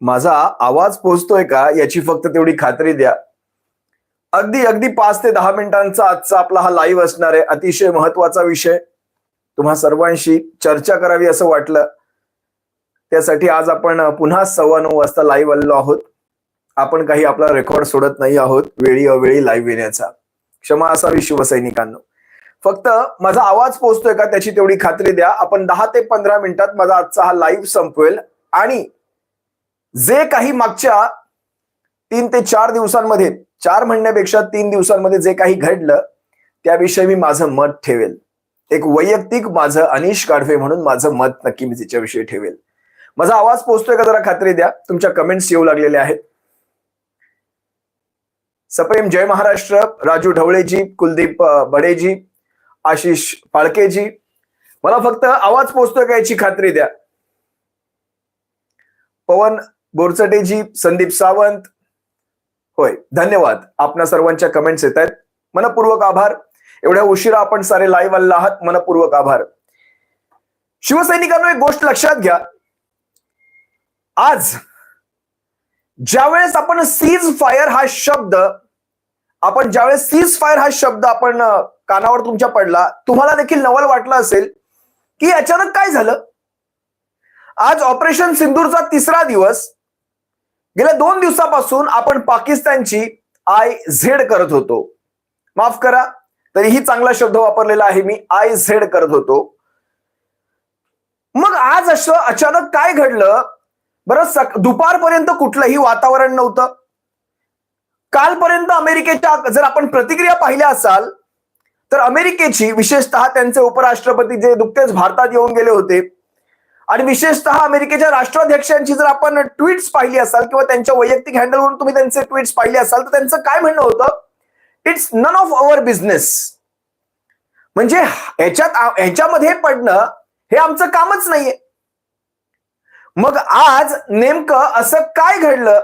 माझा आवाज पोहोचतोय का याची फक्त तेवढी खात्री द्या. अगदी अगदी पाच ते दहा मिनिटांचा आजचा आपला हा लाईव्ह असणार आहे. अतिशय महत्त्वाचा विषय. तुम्हा सर्वांशी चर्चा करावी असं वाटलं. त्यासाठी आज आपण पुन्हा सव्वा नऊ वाजता लाईव्ह आलेलो आहोत. आपण काही आपला रेकॉर्ड सोडत नाही आहोत वेळी अवेळी लाईव्ह येण्याचा. क्षमा असावी शिवसैनिकांनो. फक्त माझा आवाज पोहोचतोय का त्याची तेवढी खात्री द्या. आपण दहा ते पंधरा मिनिटात माझा आजचा हा लाईव्ह संपवेल. आणि जे काही मागच्या तीन ते चार दिवसांमध्ये चार म्हणण्यापेक्षा तीन दिवसांमध्ये जे काही घडलं त्याविषयी मी माझं मत ठेवेल. एक वैयक्तिक माझं अनिश गाढवे म्हणून माझं मत नक्की मी तिच्याविषयी ठेवेल. माझा आवाज पोहोचतोय का जरा खात्री द्या? तुमच्या कमेंट्स येऊ लागलेल्या आहेत. सप्रेम जय महाराष्ट्र. राजू ढवळेजी कुलदीप बडेजी आशिष फाळकेजी मला फक्त आवाज पोहोचतोय का याची खात्री द्या? पवन बोरचटेजी संदीप सावंत. होय धन्यवाद. आपणा सर्वांच्या कमेंट्स येत आहेत. मनपूर्वक आभार. एवढ्या उशिरा आपण सारे लाईव्ह आलेला आहात. मनपूर्वक आभार. शिवसैनिकांनो एक गोष्ट लक्षात घ्या. आज ज्यावेळेस आपण सीज फायर हा शब्द आपण ज्यावेळेस सीज फायर हा शब्द आपण कानावर तुमच्या पडला तुम्हाला देखील नवल वाटलं असेल की अचानक काय झालं? आज ऑपरेशन सिंदूरचा तिसरा दिवस गेल्या दोन दिवसापासून आपण पाकिस्तानची आय झेड करत होतो. माफ करा तरीही चांगला शब्द वापरलेला आहे मी आय झेड करत होतो. मग आज असं अचानक काय घडलं? बरं सक दुपारपर्यंत कुठलंही वातावरण नव्हतं. कालपर्यंत अमेरिकेच्या जर आपण प्रतिक्रिया पाहिल्या असाल तर अमेरिकेची विशेषतः त्यांचे उपराष्ट्रपती जे नुकतेच भारतात येऊन गेले होते आणि विशेषतः अमेरिकेच्या राष्ट्राध्यक्षांची जर आपण ट्विट्स पाहिली असाल किंवा त्यांच्या वैयक्तिक हँडलवरून तुम्ही त्यांचे ट्विट्स पाहिले असाल तर त्यांचं काय म्हणणं होतं? It's none of our business म्हणजे ह्याच्यात ह्याच्यामध्ये पडणं हे आमचं कामच नाहीये. मग आज नेमकं असं काय घडलं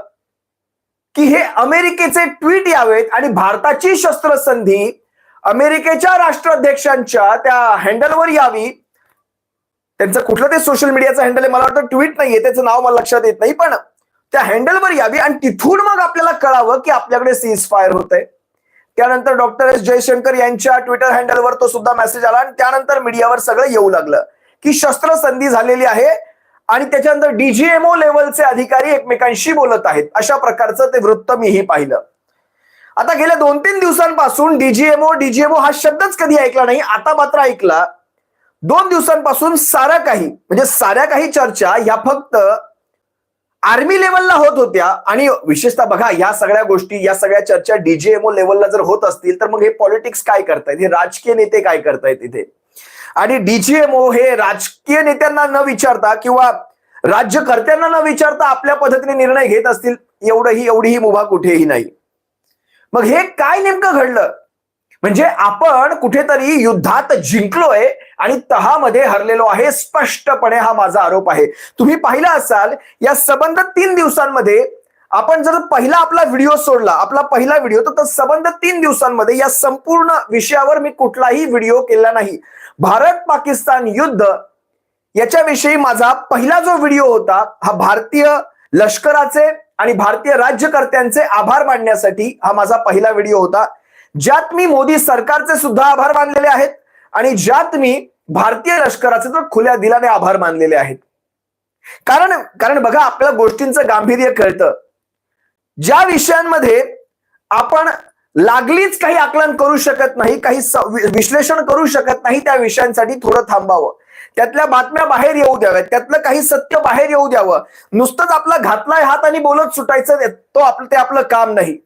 की हे अमेरिकेचे ट्विट यावेत आणि भारताची शस्त्रसंधी अमेरिकेच्या राष्ट्राध्यक्षांच्या त्या हँडलवर यावी त्यांचं कुठलं ते सोशल मीडियाचं हँडल आहे? मला वाटतं ट्विट नाहीये त्याचं नाव मला लक्षात येत नाही पण त्या हँडलवर यावी आणि तिथून मग आपल्याला कळावं की आपल्याकडे सीज फायर होत आहे त्यानंतर डॉक्टर एस जयशंकर यांच्या ट्विटर हँडलवर तो सुद्धा मेसेज आला आणि त्यानंतर मीडियावर सगळं येऊ लागलं की शस्त्रसंधी झालेली आहे आणि त्याच्यानंतर डीजीएमओ लेवलचे अधिकारी एकमेकांशी बोलत आहेत. अशा प्रकारचं ते वृत्त मीही पाहिलं. आता गेल्या दोन तीन दिवसांपासून डीजीएमओ डीजीएमओ हा शब्दच कधी ऐकला नाही आता मात्र ऐकला. दोन दिवसांपासून साऱ्या काही म्हणजे साऱ्या काही चर्चा ह्या फक्त आर्मी लेवलला होत होत्या. आणि विशेषतः बघा या सगळ्या गोष्टी या सगळ्या चर्चा डीजीएमओ लेवलला जर होत असतील तर मग हे पॉलिटिक्स काय करतायत? हे राजकीय नेते काय करतायत इथे? आणि डीजीएमओ हे राजकीय नेत्यांना न विचारता किंवा राज्यकर्त्यांना न विचारता आपल्या पद्धतीने निर्णय घेत असतील एवढंही एवढीही मुभा कुठेही नाही. मग हे काय नेमकं घडलं? म्हणजे आपण कुठेतरी युद्धात जिंकलोय आणि तहामध्ये हरलेलो आहे स्पष्टपणे हा माझा आरोप आहे. तुम्ही पाहिला असाल या सबंध तीन दिवसांमध्ये आपण जर पहिला आपला व्हिडिओ सोडला आपला पहिला व्हिडिओ तर सबंध तीन दिवसांमध्ये या संपूर्ण विषयावर मी कुठलाही व्हिडिओ केला नाही. भारत पाकिस्तान युद्ध याच्याविषयी माझा पहिला जो व्हिडिओ होता हा भारतीय लष्कराचे आणि भारतीय राज्यकर्त्यांचे आभार मानण्यासाठी हा माझा पहिला व्हिडिओ होता. ज्यात मी मोदी सरकारचे सुद्धा आभार मानलेले आहेत आणि ज्यात मी भारतीय लष्कराचे तर खुल्या दिलाने आभार मानलेले आहेत. कारण कारण बघा आपल्या गोष्टींचं गांभीर्य कळतं. ज्या विषयांमध्ये आपण लागलीच काही आकलन करू शकत नाही काही विश्लेषण करू शकत नाही त्या विषयांसाठी थोडं थांबावं. त्यातल्या बातम्या बाहेर येऊ द्याव्यात त्यातलं काही सत्य बाहेर येऊ द्यावं. नुसतंच आपला घातलाय हात आणि बोलत सुटायचं तो आपलं ते आपलं काम नाही.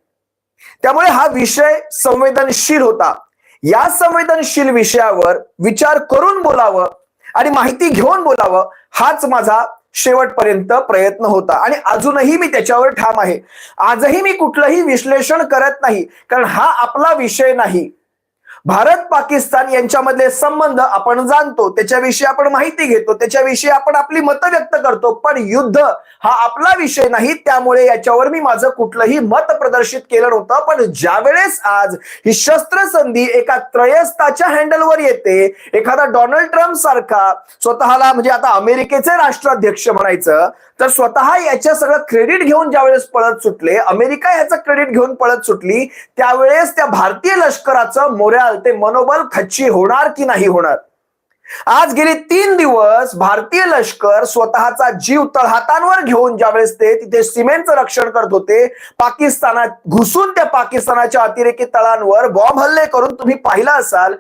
त्यामुळे हा विषय संवेदनशील होता. या संवेदनशील विषयावर विचार करून बोलावं आणि माहिती घेऊन बोलावं हाच माझा शेवटपर्यंत प्रयत्न होता. आणि अजूनही मी त्याच्यावर ठाम आहे. आजही मी कुठलंही विश्लेषण करत नाही कारण हा आपला विषय नाही. भारत पाकिस्तान यांच्यामधले संबंध आपण जाणतो त्याच्याविषयी आपण माहिती घेतो त्याच्याविषयी आपण आपली मतं व्यक्त करतो पण युद्ध हा आपला विषय नाही त्यामुळे याच्यावर मी माझं कुठलंही मत प्रदर्शित केलं नव्हतं पण ज्या वेळेस आज ही शस्त्रसंधी एका त्रयस्ताच्या हँडलवर येते एखादा डोनाल्ड ट्रम्प सारखा स्वतःला म्हणजे आता अमेरिकेचे राष्ट्राध्यक्ष म्हणायचं तर स्वतः याच्या सगळं क्रेडिट घेऊन ज्यावेळेस पळत सुटले अमेरिका याचं क्रेडिट घेऊन पळत सुटली त्यावेळेस त्या भारतीय लष्कराचं मोऱ्याल ते मनोबल खच्ची होणार की नाही होणार? आज गेले तीन दिवस भारतीय लष्कर स्वतःचा जीव तळहातांवर घेऊन ज्यावेळेस ते तिथे सिमेंटचं रक्षण करत होते पाकिस्तानात घुसून त्या पाकिस्तानाच्या अतिरेकी तळांवर बॉम्ब हल्ले करून तुम्ही पाहिला असाल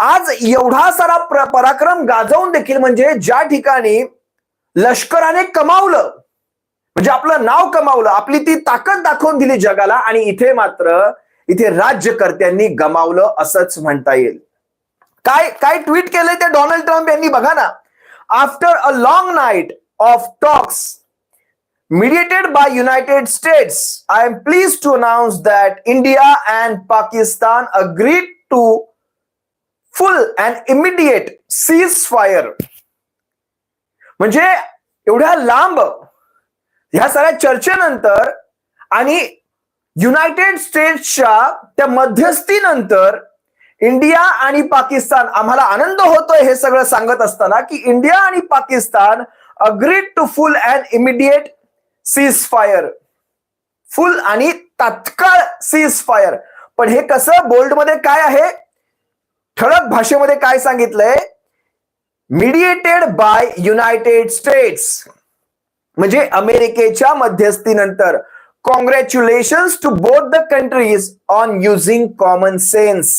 आज एवढा सारा प्र- पराक्रम गाजवून देखील म्हणजे ज्या ठिकाणी लष्कराने कमावलं म्हणजे आपलं नाव कमावलं आपली ती ताकद दाखवून दिली जगाला आणि इथे मात्र इथे राज्यकर्त्यांनी गमावलं असंच म्हणता येईल. काय काय ट्विट केलंय ते डोनाल्ड ट्रम्प यांनी? बघा ना. After a long night of talks mediated by United States I am please to announce that India and Pakistan agreed to full and immediate ceasefire म्हणजे एवढ्या लांब ह्या सगळ्या चर्चेनंतर आणि युनायटेड स्टेट्सच्या त्या मध्यस्थीनंतर इंडिया आणि पाकिस्तान आम्हाला आनंद होतोय हे सगळं सांगत असताना की इंडिया आणि Pakistan agreed to full and immediate ceasefire full आणि तात्काळ सीज फायर पण हे कसं बोल्डमध्ये काय आहे? ठळक भाषेमध्ये काय सांगितलंय? मिडिएटेड बाय युनायटेड स्टेट्स म्हणजे अमेरिकेच्या मध्यस्थीनंतर. Congratulation to both the countries on using common sense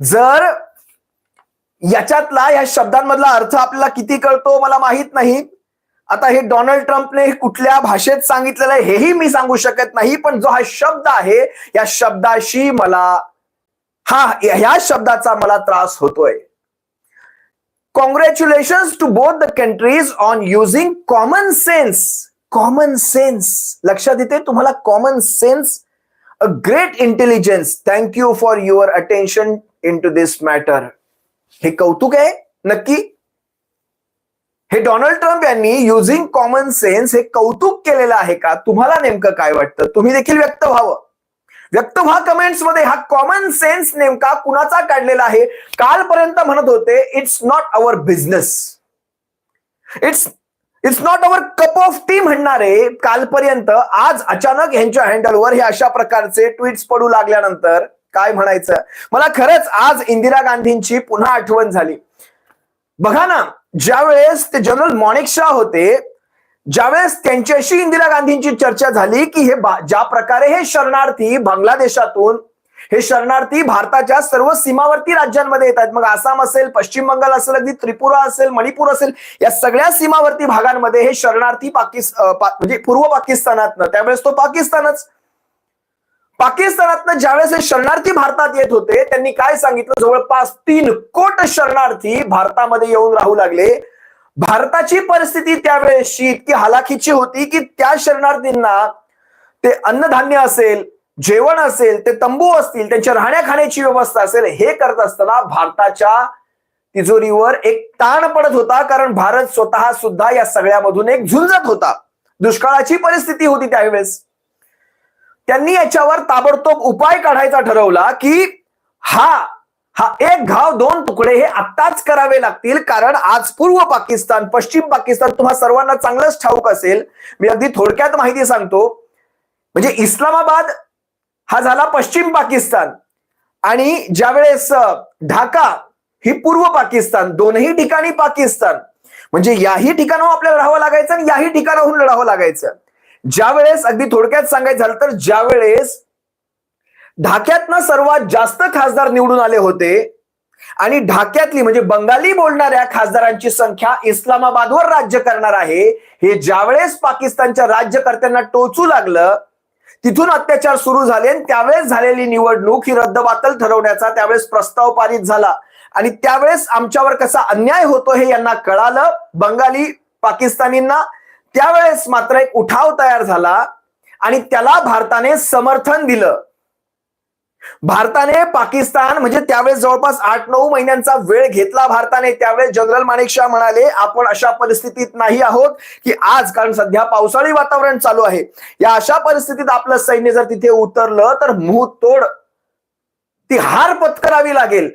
जर याच्यातला या शब्दांमधला अर्थ आपल्याला किती कळतो मला माहीत नाही. आता हे डोनाल्ड ट्रम्पने कुठल्या भाषेत सांगितलेलं आहे हेही मी सांगू शकत नाही पण जो हा शब्द आहे या शब्दाशी मला हा ह्या शब्दाचा मला त्रास होतोय. Congratulation to both the countries on using common sense common sense लक्षात येते? तुम्हाला common sense a great intelligence thank you for your attention into this matter हे कौतुक आहे? नक्की? हे डोनाल्ड ट्रम्प यांनी युझिंग कॉमन सेन्स हे कौतुक केलेलं आहे का? तुम्हाला नेमकं काय वाटतं? तुम्ही देखील व्यक्त व्हावं. व्यक्त व्हा कमेंट्समध्ये. हा कॉमन सेन्स नेमका कुणाचा काढलेला आहे? कालपर्यंत म्हणत होते it's not our business it's it's not our cup of tea म्हणणारे कालपर्यंत आज अचानक यांच्या हँडलवर हे अशा प्रकारचे ट्विट्स पडू लागल्यानंतर काय म्हणायचं? मला खरंच आज इंदिरा गांधींची पुन्हा आठवण झाली. बघा ना ज्यावेळेस ते जनरल मॉनिक शाह होते ज्यावेळेस त्यांच्याशी इंदिरा गांधींची चर्चा झाली की हे ज्या प्रकारे हे शरणार्थी बांगलादेशातून हे शरणार्थी भारताच्या सर्व सीमावर्ती राज्यांमध्ये येत आहेत. मग आसाम असेल पश्चिम बंगाल असेल अगदी त्रिपुरा असेल मणिपूर असेल या सगळ्या सीमावर्ती भागांमध्ये हे शरणार्थी पाकिस्तान म्हणजे पूर्व पाकिस्तानात त्यावेळेस तो पाकिस्तानच. पाकिस्तानातनं ज्यावेळेस हे शरणार्थी भारतात येत होते त्यांनी काय सांगितलं? जवळपास तीन कोट शरणार्थी भारतामध्ये येऊन राहू लागले. भारताची परिस्थिती त्यावेळेसची इतकी हालाखीची होती की त्या शरणार्थींना ते अन्नधान्य असेल जेवण असेल ते तंबू असतील त्यांच्या राहण्या खाण्याची व्यवस्था असेल हे करत असताना भारताच्या तिजोरीवर एक ताण पडत होता कारण भारत स्वतः सुद्धा या सगळ्यामधून एक झुंजत होता. दुष्काळाची परिस्थिती होती त्यावेळेस. त्यांनी याच्यावर ताबडतोब उपाय काढायचा ठरवला की हा हा एक घाव दोन तुकडे हे आत्ताच करावे लागतील कारण आज पूर्व पाकिस्तान पश्चिम पाकिस्तान तुम्हा सर्वांना चांगलंच ठाऊक असेल. मी अगदी थोडक्यात माहिती सांगतो. म्हणजे इस्लामाबाद हा झाला पश्चिम पाकिस्तान. आणि ज्यावेळेस ढाका ही पूर्व पाकिस्तान दोनही ठिकाणी पाकिस्तान. म्हणजे याही ठिकाणाहून आपल्याला राहावं लागायचं आणि याही ठिकाणाहून लढावं लागायचं. ज्या वेळेस अगदी थोडक्यात सांगायचं झालं तर ज्या वेळेस ढाक्यातनं सर्वात जास्त खासदार निवडून आले होते आणि ढाक्यातली म्हणजे बंगाली बोलणाऱ्या खासदारांची संख्या इस्लामाबादवर राज्य करणार आहे हे ज्यावेळेस पाकिस्तानच्या राज्यकर्त्यांना टोचू लागलं तिथून अत्याचार सुरू झाले आणि त्यावेळेस झालेली निवडणूक ही रद्दबातल ठरवण्याचा त्यावेळेस प्रस्ताव पारित झाला. आणि त्यावेळेस आमच्यावर कसा अन्याय होतो हे यांना कळालं. बंगाली पाकिस्तानींना त्यावेळेस मात्र एक उठाव तयार झाला आणि त्याला भारताने समर्थन दिलं. भारताने पाकिस्तान म्हणजे त्यावेळेस जवळपास आठ नऊ महिन्यांचा वेळ घेतला भारताने. त्यावेळेस जनरल माणिकशा म्हणाले आपण अशा परिस्थितीत नाही आहोत की आज कारण सध्या पावसाळी वातावरण चालू आहे. या अशा परिस्थितीत आपलं सैन्य जर तिथे उतरलं तर मुहतोड ती हार पत्करावी लागेल.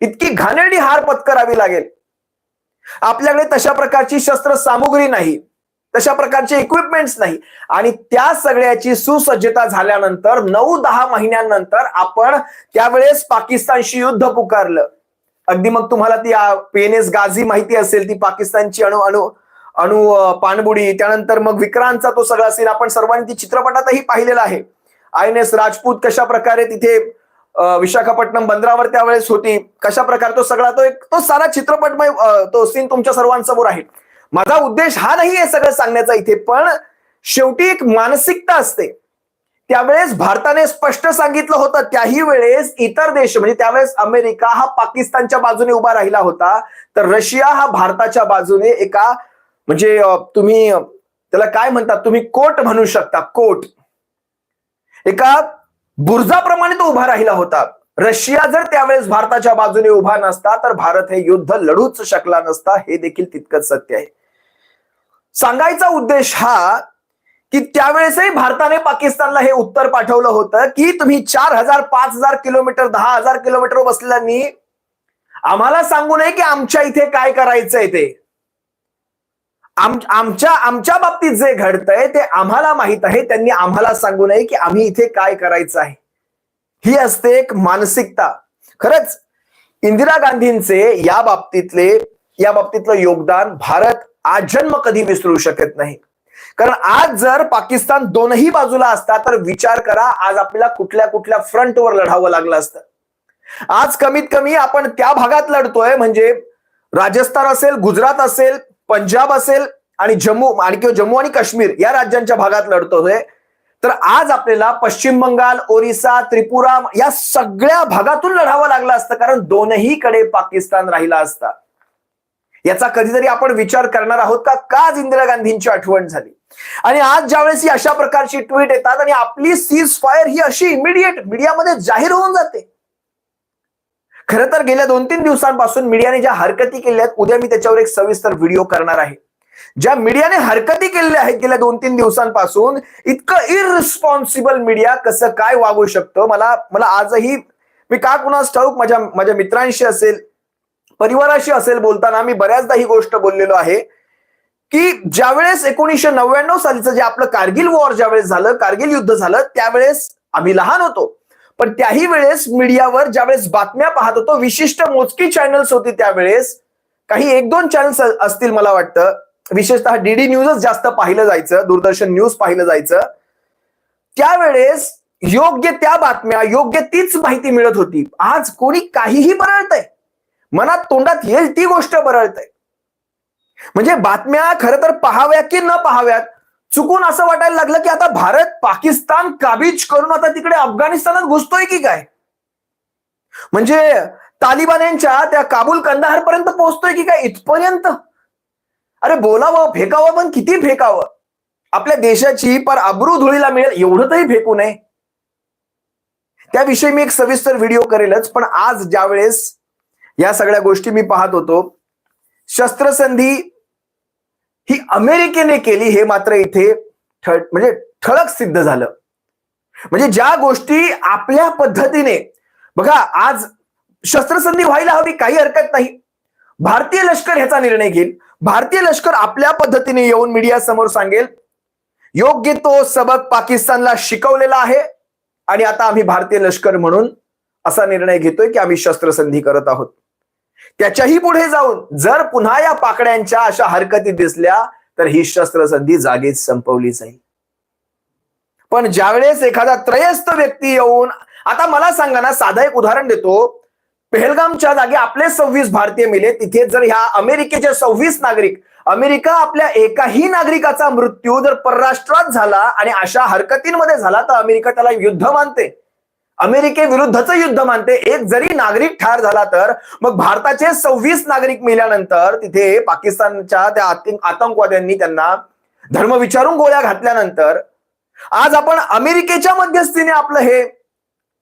इतकी घाणेरडी हार पत्करावी लागेल. आपल्याकडे तशा प्रकारची शस्त्र सामुग्री नाही. तशा प्रकारचे इक्विपमेंट्स नाही. आणि त्या सगळ्याची सुसज्जता झाल्यानंतर नऊ दहा महिन्यांनंतर आपण त्यावेळेस पाकिस्तानशी युद्ध पुकारलं. अगदी मग तुम्हाला ती पेनेस गाझी माहिती असेल ती पाकिस्तानची अणु अणु अणु पाणबुडी त्यानंतर मग विक्रांतचा तो सगळा सीन आपण सर्वांनी ती चित्रपटातही पाहिलेला आहे. आय एन एस राजपूत कशा प्रकारे तिथे विशाखापट्टणम बंदरावर त्यावेळेस होती कशा प्रकारे तो सगळा तो एक तो सारा चित्रपटमय तो सीन तुमच्या सर्वांसमोर आहे. माझा उद्देश हा नाही आहे सगळं सांगण्याचा इथे पण शेवटी एक मानसिकता असते. त्यावेळेस भारताने स्पष्ट सांगितलं होतं त्याही वेळेस इतर देश म्हणजे त्यावेळेस अमेरिका हा पाकिस्तानच्या बाजूने उभा राहिला होता तर रशिया हा भारताच्या बाजूने एका म्हणजे तुम्ही त्याला काय म्हणतात तुम्ही कोट म्हणू शकता कोट. एका बुर्जाप्रमाणे तो उभा राहिला होता. रशिया जर त्यावेळेस भारताच्या बाजूने उभा नसता तर भारत हे युद्ध लढूच शकला नसता हे देखील तितकंच सत्य आहे. सांगायचा उद्देश हा की त्यावेळेसही भारताने पाकिस्तानला हे उत्तर पाठवलं होतं की तुम्ही चार हजार पाच हजार किलोमीटर दहा हजार किलोमीटर बसल्यानी आम्हाला सांगू नये की आमच्या इथे काय करायचंय ते. आमच्या आमच्या बाबतीत जे घडतंय ते आम्हाला माहीत आहे. त्यांनी आम्हाला सांगू नये की आम्ही इथे काय करायचं आहे. ही असते एक मानसिकता. खरंच इंदिरा गांधींचे या बाबतीतले या बाबतीतलं योगदान भारत आजन्म कधी विसरू शकत नाही. कारण आज जर पाकिस्तान दोनही बाजूला असता तर विचार करा आज आपल्याला कुठल्या कुठल्या फ्रंटवर लढावं लागलं असतं. आज कमीत कमी आपण त्या भागात लढतोय म्हणजे राजस्थान असेल गुजरात असेल पंजाब असेल आणि जम्मू आणि किंवा जम्मू आणि काश्मीर या राज्यांच्या भागात लढतोय. तर आज आपल्याला पश्चिम बंगाल ओरिसा त्रिपुरा या सगळ्या भागातून लढावं लागलं असतं कारण दोनही कडे पाकिस्तान राहिला असता. याचा कधीतरी आपण विचार करणार आहोत का? का इंदिरा गांधींची आठवण झाली? आणि आज ज्यावेळेस ही अशा प्रकारची ट्विट येतात आणि आपली सीज फायर ही अशी इमिडिएट मीडियामध्ये जाहीर होऊन जाते. खरं तर गेल्या दोन तीन दिवसांपासून मीडियाने ज्या हरकती केल्या आहेत उद्या मी त्याच्यावर एक सविस्तर व्हिडिओ करणार आहे. ज्या मीडियाने हरकती केलेल्या आहेत गेल्या दोन तीन दिवसांपासून इतकं इरिस्पॉन्सिबल मीडिया कसं काय वागू शकतं? मला मला आजही मी का कुणास ठाऊक माझ्या माझ्या मित्रांशी असेल परिवाराशी असेल बोलताना मी बऱ्याचदा ही गोष्ट बोललेलो आहे की ज्यावेळेस एकोणीसशे नव्याण्णव सालीचं जे आपलं कारगिल वॉर ज्यावेळेस झालं कारगिल युद्ध झालं त्यावेळेस आम्ही लहान होतो. पण त्याही वेळेस मीडियावर ज्यावेळेस बातम्या पाहत होतो विशिष्ट मोजकी चॅनल्स होती त्यावेळेस काही एक दोन चॅनल्स असतील मला वाटतं. विशेषतः डीडी न्यूजच जास्त पाहिलं जायचं दूरदर्शन न्यूज पाहिलं जायचं. त्यावेळेस योग्य त्या बातम्या योग्य तीच माहिती मिळत होती. आज कोणी काहीही बरळतंय. मनात तोंडात येईल ती गोष्ट बरळतंय. म्हणजे बातम्या खरं तर पाहाव्या की न पाहाव्यात चुकून असं वाटायला लागलं की आता भारत पाकिस्तान काबीज करून आता तिकडे अफगाणिस्तानात घुसतोय की काय? म्हणजे तालिबान यांच्या त्या काबूल कंदाहार पर्यंत पोहोचतोय की काय इथपर्यंत? अरे बोलावं फेकावं पण किती फेकावं? आपल्या देशाची पर अब्रू धुळीला मिळेल एवढं तरी फेकू नये. त्याविषयी मी एक सविस्तर व्हिडिओ करेलच पण आज ज्यावेळेस या सगळ्या गोष्टी मी पाहत होतो. शस्त्रसंधी ही अमेरिकेने केली हे मात्र इथे म्हणजे ठळक सिद्ध झालं. म्हणजे ज्या गोष्टी आपल्या पद्धतीने बघा आज शस्त्रसंधी व्हायला हवी काही हरकत नाही. भारतीय लष्कर ह्याचा निर्णय घेईल. भारतीय लष्कर आपल्या पद्धतीने येऊन मीडिया समोर सांगेल योग्य तो सबक पाकिस्तानला शिकवलेला आहे आणि आता आम्ही भारतीय लष्कर म्हणून असा निर्णय घेतोय की आम्ही शस्त्रसंधी करत आहोत. त्याच्याही पुढे जाऊन जर पुन्हा या पाकड्यांच्या अशा हरकती दिसल्या तर ही शस्त्रसंधी जागीच संपवली जाईल. पण ज्यावेळेस एखादा त्रयस्थ व्यक्ती येऊन आता मला सांगा ना साधा एक उदाहरण देतो. पेहलगामच्या जागी आपले सव्वीस भारतीय मिले तिथे जर ह्या अमेरिकेचे सव्वीस नागरिक अमेरिका आपल्या एकाही नागरिकाचा मृत्यू जर परराष्ट्रात झाला आणि अशा हरकतींमध्ये झाला तर अमेरिका त्याला युद्ध मानते. अमेरिकेविरुद्धचं युद्ध मानते. एक जरी नागरिक ठार झाला तर मग भारताचे सव्वीस नागरिक मेल्यानंतर तिथे पाकिस्तानच्या त्या आतंकवाद्यांनी त्यांना धर्म विचारून गोळ्या घातल्यानंतर आज आपण अमेरिकेच्या मध्यस्थीने आपलं हे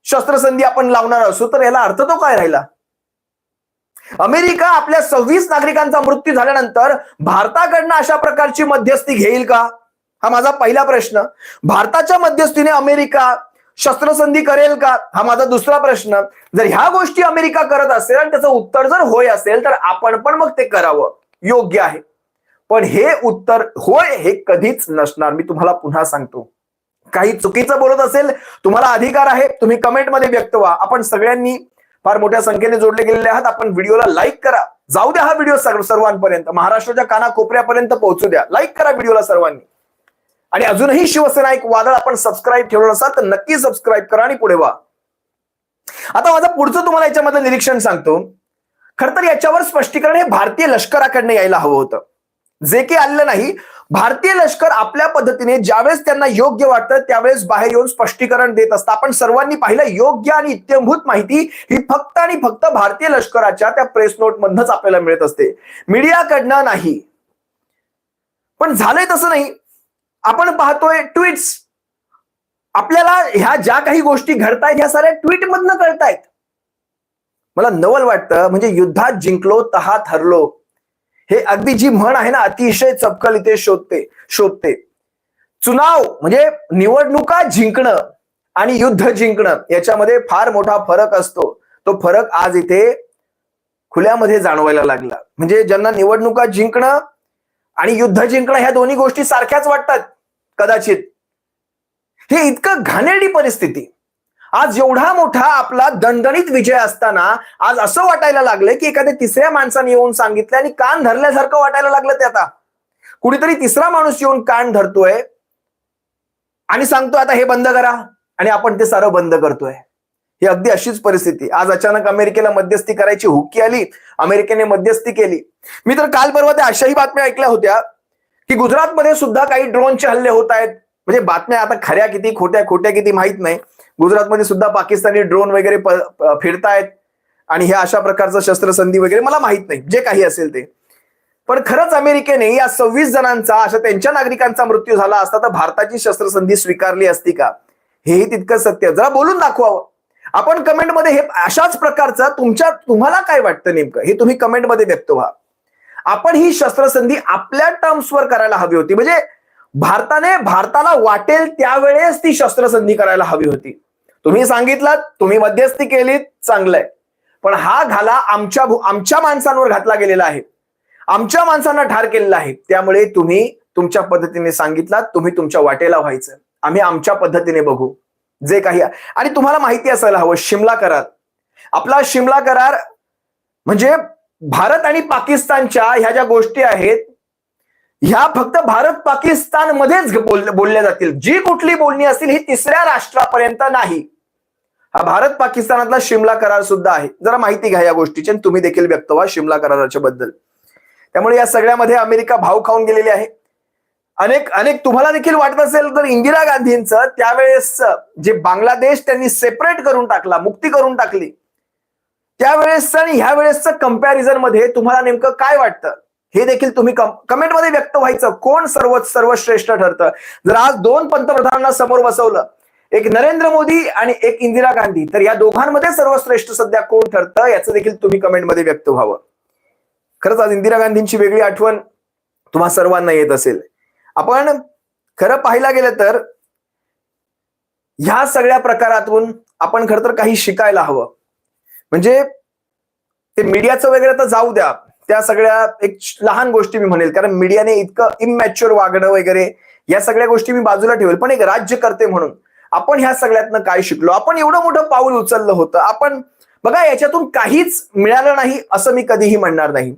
शस्त्रसंधी आपण लावणार असू तर याला अर्थ तो काय राहिला? अमेरिका आपल्या सव्वीस नागरिकांचा मृत्यू झाल्यानंतर भारताकडनं अशा प्रकारची मध्यस्थी घेईल का? हा माझा पहिला प्रश्न. भारताच्या मध्यस्थीने अमेरिका शस्त्रसंधी करेल का? हा माझा दुसरा प्रश्न. जर ह्या गोष्टी अमेरिका करत असेल आणि त्याचं उत्तर जर होय असेल तर आपण पण मग ते करावं. योग्य आहे. पण हे उत्तर होय हे कधीच नसणार. मी तुम्हाला पुन्हा सांगतो. काही चुकीचं बोलत असेल तुम्हाला अधिकार आहे तुम्ही कमेंटमध्ये व्यक्त व्हा. आपण सगळ्यांनी फार मोठ्या संख्येने जोडले गेलेले आहात. आपण व्हिडिओला लाईक करा. जाऊ द्या हा व्हिडिओ सर्वांपर्यंत. महाराष्ट्राच्या कानाकोपऱ्यापर्यंत पोहोचू द्या. लाईक करा व्हिडिओला सर्वांनी. आणि अजूनही शिवसेना एक वादळ आपण सबस्क्राईब ठेवलं नसाल तर नक्की सबस्क्राईब करा आणि पुढे व्हा आता माझं पुढचं तुम्हाला याच्यामधलं निरीक्षण सांगतो. खर तर याच्यावर स्पष्टीकरण हे भारतीय लष्कराकडनं यायला हवं होतं. जे की आलेलं नाही भारतीय लष्कर आपल्या पद्धतीने ज्यावेळेस त्यांना योग्य वाटतं त्यावेळेस बाहेर येऊन स्पष्टीकरण देत असतं. आपण सर्वांनी पाहिलं योग्य आणि इत्यंभूत माहिती ही फक्त आणि फक्त भारतीय लष्कराच्या त्या प्रेस नोट मधनच आपल्याला मिळत असते. मीडियाकडनं नाही. पण झालंय तसं नाही. आपण पाहतोय ट्विट्स आपल्याला ह्या ज्या काही गोष्टी घडतायत ह्या साऱ्या ट्विट मधनं कळतायत. मला नवल वाटतं म्हणजे युद्धात जिंकलो तहात हरलो. हे अगदी जी म्हण आहे ना अतिशय चपकल इथे शोधते शोधते. चुनाव म्हणजे निवडणुका जिंकणं आणि युद्ध जिंकणं याच्यामध्ये फार मोठा फरक असतो. तो फरक आज इथे खुल्यामध्ये जाणवायला लागला. म्हणजे ज्यांना निवडणुका जिंकणं आणि युद्ध जिंकणं ह्या दोन्ही गोष्टी सारख्याच वाटतात कदाचित. हे इतकं घाणेरडी परिस्थिती. आज एवढा मोठा आपला दणदणीत विजय असताना आज असं वाटायला लागलं की एखाद्या तिसऱ्या माणसाने येऊन सांगितलं आणि कान धरल्यासारखं वाटायला लागलं ते आता. कुणीतरी तिसरा माणूस येऊन कान धरतोय आणि सांगतो आता हे बंद करा. आणि आपण ते सारं बंद करतोय. ही अगदी अशीच परिस्थिती. आज अचानक अमेरिकेला मध्यस्थी करायची हुक्की आली. अमेरिकेने मध्यस्थी केली. मी तर काल परवा त्या अशाही बातम्या ऐकल्या होत्या की गुजरातमध्ये सुद्धा काही ड्रोनचे हल्ले होत आहेत. म्हणजे बातम्या आता खऱ्या किती खोट्या खोट्या किती माहीत नाही. गुजरातमध्ये सुद्धा पाकिस्तानी ड्रोन वगैरे फिरतायत आणि ह्या अशा प्रकारचं शस्त्रसंधी वगैरे मला माहीत नाही. जे काही असेल ते. पण खरंच अमेरिकेने या सव्वीस जणांचा अशा त्यांच्या नागरिकांचा मृत्यू झाला असता तर भारताची शस्त्रसंधी स्वीकारली असती का? हेही तितकं सत्य. जरा बोलून दाखवावं हो. आपण कमेंटमध्ये हे अशाच प्रकारचं तुमच्या तुम्हाला काय वाटतं नेमकं? हे तुम्ही कमेंटमध्ये व्यक्त व्हा. आपण ही शस्त्रसंधी आपल्या टर्म्सवर करायला हवी होती. म्हणजे भारताने भारताला वाटेल त्यावेळेस ती शस्त्रसंधी करायला हवी होती. तुम्ही सांगितलं तुम्ही मध्यस्थी केलीत चांगलंय. पण हा घाला आमच्या आमच्या माणसांवर घातला गेलेला आहे. आमच्या माणसांना ठार केलेला आहे. त्यामुळे तुम्ही तुमच्या पद्धतीने सांगितलात तुम्ही तुमच्या वाटेला व्हायचं. आम्ही आमच्या पद्धतीने बघू. जे काही आणि तुम्हाला माहिती असायला हवं शिमला करार. आपला शिमला करार म्हणजे भारत आणि पाकिस्तानच्या ह्या ज्या गोष्टी आहेत ह्या फक्त भारत पाकिस्तान मध्येच बोलल्या जातील. जी कुठली बोलणी असतील ही तिसऱ्या राष्ट्रापर्यंत नाही. हा भारत पाकिस्तानातला शिमला करार सुद्धा आहे. जरा माहिती घ्या या गोष्टीची तुम्ही देखील व्यक्त व्हा शिमला कराराच्या बद्दल त्यामुळे या सगळ्यामध्ये अमेरिका भाव खाऊन गेलेली आहे. अनेक अनेक तुम्हाला देखील वाटत असेल तर इंदिरा गांधींचं त्यावेळेस जे बांगलादेश त्यांनी सेपरेट करून टाकला मुक्ती करून टाकली त्यावेळेस आणि ह्या वेळेसचं कंपॅरिझनमध्ये तुम्हाला नेमकं काय वाटतं? हे देखील तुम्ही कमेंटमध्ये व्यक्त व्हायचं. कोण सर्व सर्वश्रेष्ठ ठरतं? जर आज दोन पंतप्रधानांना समोर बसवलं एक नरेंद्र मोदी आणि एक इंदिरा गांधी तर या दोघांमध्ये सर्वश्रेष्ठ सध्या कोण ठरतं? याचं देखील तुम्ही कमेंटमध्ये व्यक्त व्हावं. खरंच आज इंदिरा गांधींची वेगळी आठवण तुम्हा सर्वांना येत असेल. आपण खरं पाहायला गेलं तर ह्या सगळ्या प्रकारातून आपण खरं तर काही शिकायला हवं. म्हणजे ते मीडियाचं वगैरे तर जाऊ द्या. त्या सगळ्या एक लहान गोष्टी मी म्हणेल. कारण मीडियाने इतकं इमॅच्युअर वागणं वगैरे या सगळ्या गोष्टी मी बाजूला ठेवेल. पण एक राज्यकर्ते म्हणून आपण ह्या सगळ्यातनं काय शिकलो? आपण एवढं मोठं पाऊल उचललं होतं. आपण बघा याच्यातून काहीच मिळालं नाही असं मी कधीही म्हणणार नाही.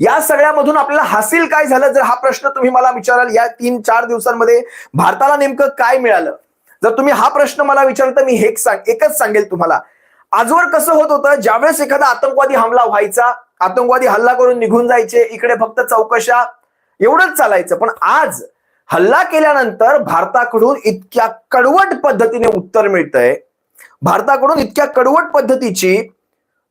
या सगळ्यामधून आपल्याला हासिल काय झालं? जर हा प्रश्न तुम्ही मला विचाराल या तीन चार दिवसांमध्ये भारताला नेमकं काय मिळालं? जर तुम्ही हा प्रश्न मला विचारल तर मी हे सांग एकच सांगेल तुम्हाला. आजवर कसं होत होतं? ज्यावेळेस एखादा आतंकवादी हमला व्हायचा आतंकवादी हल्ला करून निघून जायचे इकडे फक्त चौकशा एवढंच चालायचं. पण आज हल्ला केल्यानंतर भारताकडून इतक्या कडवट पद्धतीने उत्तर मिळतंय. भारताकडून इतक्या कडवट पद्धतीची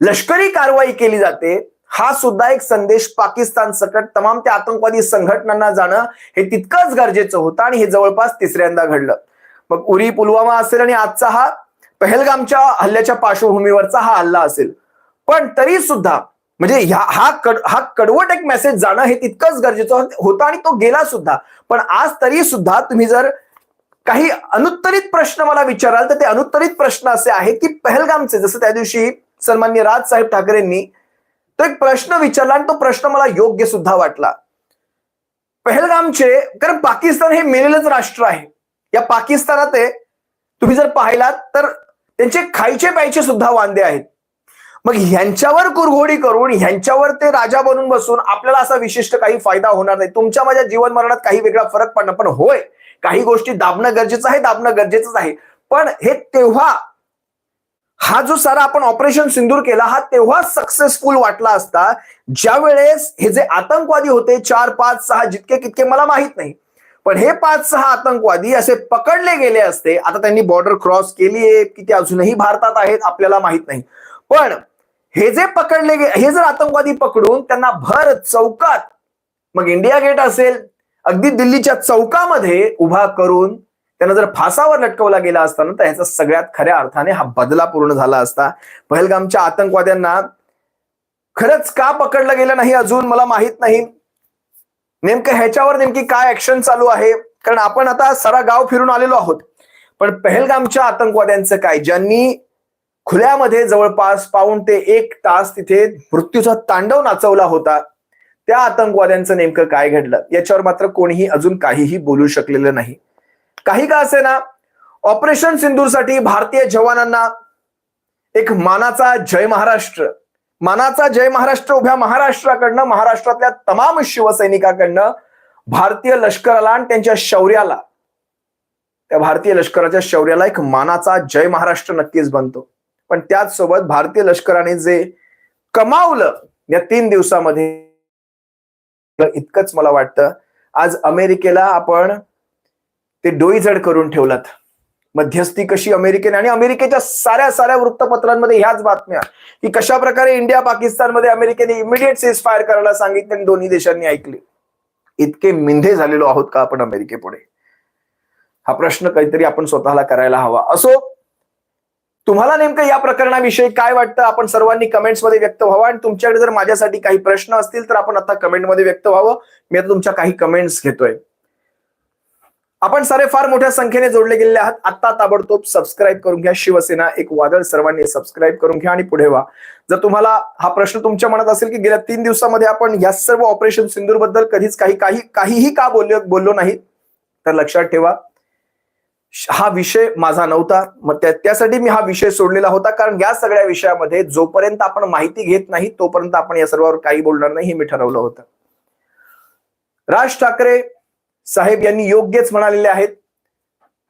लष्करी कारवाई केली जाते. हा सुद्धा एक संदेश पाकिस्तान सकट तमाम त्या आतंकवादी संघटनांना जाणं हे तितकंच गरजेचं होतं आणि हे जवळपास तिसऱ्यांदा घडलं. मग उरी पुलवामा असेल आणि आजचा हा पहलगामच्या हल्ल्याच्या पार्श्वभूमीवरचा हा हल्ला असेल. पण तरी सुद्धा म्हणजे ह्या हा कड हा कडवट एक मेसेज जाणं हे तितकंच गरजेचं होतं आणि तो गेला सुद्धा. पण आज तरी सुद्धा तुम्ही जर काही अनुत्तरित प्रश्न मला विचाराल तर ते अनुत्तरित प्रश्न असे आहेत की पहलगामचे जसं त्या दिवशी सन्मान्य राजसाहेब ठाकरेंनी तो एक प्रश्न विचारला आणि तो प्रश्न मला योग्य सुद्धा वाटला. पहलगामचे कारण पाकिस्तान हे मेलेलंच राष्ट्र आहे. या पाकिस्तानात तुम्ही जर पाहिलात तर त्यांचे खायचे प्यायचे सुद्धा वांदे आहेत. मग ह्यांच्यावर कुरघोडी करून ह्यांच्यावर ते राजा बनून बसून आपल्याला असा विशिष्ट काही फायदा होणार नाही. तुमच्या माझ्या जीवन मरणात काही वेगळा फरक पडणार पण होय काही गोष्टी दाबणं गरजेचं आहे दाबणं गरजेचंच आहे. पण हे तेव्हा हा जो सारा आपण ऑपरेशन सिंदूर केला हा तेव्हा सक्सेसफुल वाटला असता ज्या वेळेस हे जे आतंकवादी होते चार पाच सहा जितके कितके मला माहीत नाही. पण हे पाच सहा आतंकवादी असे पकडले गेले असते. आता त्यांनी बॉर्डर क्रॉस केली आहे की ते अजूनही भारतात आहेत आपल्याला माहीत नाही. पण हे जे पकडले गेले हे जर आतंकवादी पकडून त्यांना भर चौकात मग इंडिया गेट असेल अगदी दिल्लीच्या चौकामध्ये उभा करून त्यांना जर फासावर लटकवला गेला असता ना तर ह्याचा सगळ्यात खऱ्या अर्थाने हा बदला पूर्ण झाला असता. पहलगामच्या आतंकवाद्यांना खरंच का पकडलं गेलं नाही अजून मला माहीत नाही. नेमकं ह्याच्यावर नेमकी काय ऍक्शन चालू आहे? कारण आपण आता सारा गाव फिरून आलेलो आहोत. पण पहलगामच्या आतंकवाद्यांचं काय? ज्यांनी खुल्यामध्ये जवळपास पाऊण ते एक तास तिथे मृत्यूचा तांडव नाचवला होता त्या आतंकवाद्यांचं नेमकं काय घडलं? याच्यावर मात्र कोणीही अजून काहीही बोलू शकलेलं नाही. काही का असे ना ऑपरेशन सिंदूरसाठी भारतीय जवानांना एक मानाचा जय महाराष्ट्र मानाचा जय महाराष्ट्र उभ्या महाराष्ट्राकडनं महाराष्ट्रातल्या तमाम शिवसैनिकाकडनं भारतीय लष्कराला आणि त्यांच्या शौर्याला त्या भारतीय लष्कराच्या शौर्याला एक मानाचा जय महाराष्ट्र नक्कीच बनतो. पण त्याच सोबत भारतीय लष्कराने जे कमावलं या तीन दिवसामध्ये इतकंच मला वाटतं आज अमेरिकेला आपण ते डोईजड करून ठेवलात. मध्यस्थी कशी अमेरिकेने आणि अमेरिकेच्या साऱ्या साऱ्या वृत्तपत्रांमध्ये ह्याच बातम्या की कशा प्रकारे इंडिया पाकिस्तानमध्ये अमेरिकेने इमिडिएट सीज फायर करायला सांगितले आणि दोन्ही देशांनी ऐकले. इतके मिंधे झालेलो आहोत का आपण अमेरिकेपुढे? हा प्रश्न काहीतरी आपण स्वतःला करायला हवा. असो तुम्हाला नेमकं या प्रकरणाविषयी काय वाटतं? आपण सर्वांनी कमेंट्समध्ये व्यक्त व्हावं आणि तुमच्याकडे जर माझ्यासाठी काही प्रश्न असतील तर आपण आता कमेंटमध्ये व्यक्त व्हावं. मी आता तुमच्या काही कमेंट्स घेतोय. आपण सारे फार मोठ्या संख्येने जोडले गेलेले आहात. आता ताबडतोब सबस्क्राईब करून घ्या. शिवसेना एक वादळ सर्वांनी सबस्क्राईब करून घ्या आणि पुढे व्हा. जर तुम्हाला हा प्रश्न तुमच्या मनात असेल की गेल्या तीन दिवसामध्ये आपण या सर्व ऑपरेशन सिंदूरबद्दल कधीच काही काही काहीही का बोललो बोललो नाही तर लक्षात ठेवा. हा विषय माझा नव्हता. मग त्यासाठी मी हा विषय सोडलेला होता. कारण या सगळ्या विषयामध्ये जोपर्यंत आपण माहिती घेत नाही तोपर्यंत आपण या सर्वावर काही बोलणार नाही हे मी ठरवलं होतं. राज ठाकरे साहेब यांनी योग्यच म्हणालेले आहेत.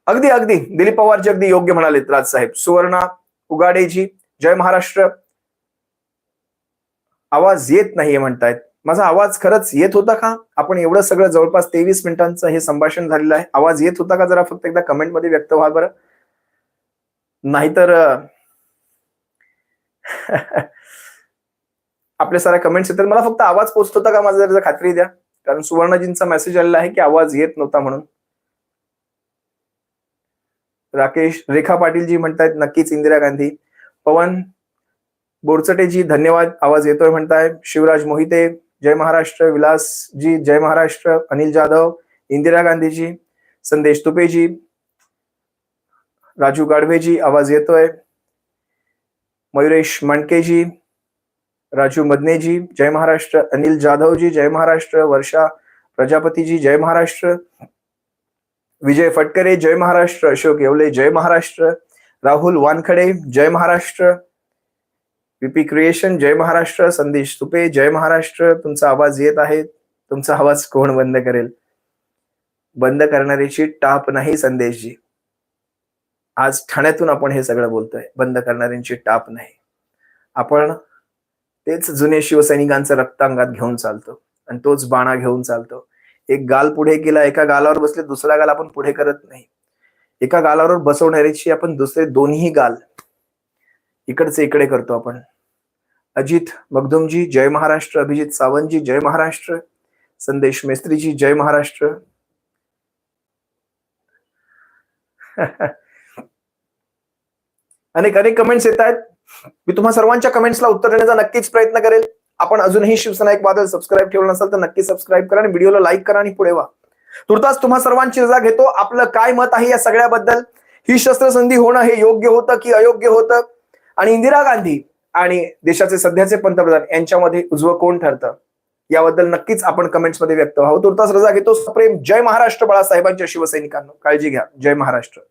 अगदी अगदी. दिलीप पवारजी अगदी योग्य म्हणालेत राजसाहेब सुवर्णा उगाडेजी जय महाराष्ट्र. आवाज येत नाहीये म्हणतायत. माझा आवाज खरंच येत होता का? आपण एवढं सगळं जवळपास तेवीस मिनिटांचं हे संभाषण झालेलं आहे. आवाज येत होता का जरा? फक्त एकदा कमेंटमध्ये व्यक्त व्हा बरं. नाहीतर आपल्या साऱ्या कमेंट्स येतात मला फक्त आवाज पोचत होता का? माझा जरा खात्री द्या. कारण सुवर्णजींचा मेसेज आलेला आहे की आवाज येत नव्हता म्हणून. राकेश रेखा पाटीलजी म्हणतायत नक्कीच इंदिरा गांधी. पवन बोरचटेजी धन्यवाद आवाज येतोय म्हणताय. शिवराज मोहिते जय महाराष्ट्र विलास जी जय महाराष्ट्र अनिल जाधव इंदिरा गांधीजी संदेश तुपेजी राजू गाडवेजी आवाज येतोय. मयुरेश मणकेजी राजू मदनेजी जय महाराष्ट्र अनिल जाधवजी जय महाराष्ट्र वर्षा प्रजापतीजी जय महाराष्ट्र विजय फटकरे जय महाराष्ट्र अशोक येवले जय महाराष्ट्र राहुल वानखडे जय महाराष्ट्र पीपी क्रिएशन जय महाराष्ट्र संदेश तुपे जय महाराष्ट्र तुमचा आवाज येत आहे तुमचा आवाज कोण बंद करेल? बंद करणाऱ्याची टाप नाही संदेशजी. आज ठाण्यातून आपण हे सगळं बोलतोय बंद करणाऱ्यांची टाप नाही. आपण तेच जुने शिवसैनिकांचं रक्तांगात घेऊन चालतो आणि तोच बाणा घेऊन चालतो. एक गाल पुढे केला एका गालावर बसले दुसरा गाल आपण पुढे करत नाही. एका गालावर बसवणाऱ्याची आपण दुसरे दोन्ही गाल इकडचे इकडे करतो आपण. अजित मगदुमजी जय महाराष्ट्र. अभिजित सावंतजी जय महाराष्ट्र. संदेश मेस्त्रीजी जय महाराष्ट्र. अनेक अनेक कमेंट्स येत आहेत. मी तुम्हा सर्वांच्या कमेंट्सला उत्तर देण्याचा नक्कीच प्रयत्न करेल. आपण अजूनही शिवसेना एक बादल सबस्क्राईब ठेवलं नसेल तर नक्की सबस्क्राईब करा आणि व्हिडिओला लाईक करा आणि पुढे वा. तुर्तास तुम्हा सर्वांची रजा घेतो. आपलं काय मत आहे या सगळ्याबद्दल? ही शस्त्रसंधी होणं हे योग्य होतं की अयोग्य होतं? आणि इंदिरा गांधी आणि देशाचे सध्याचे पंतप्रधान यांच्यामध्ये उजवं कोण ठरतं? याबद्दल नक्कीच आपण कमेंट्समध्ये व्यक्त व्हावं. तुर्तास रजा घेतो. प्रेम जय महाराष्ट्र बाळासाहेबांच्या शिवसैनिकांना. काळजी घ्या. जय महाराष्ट्र.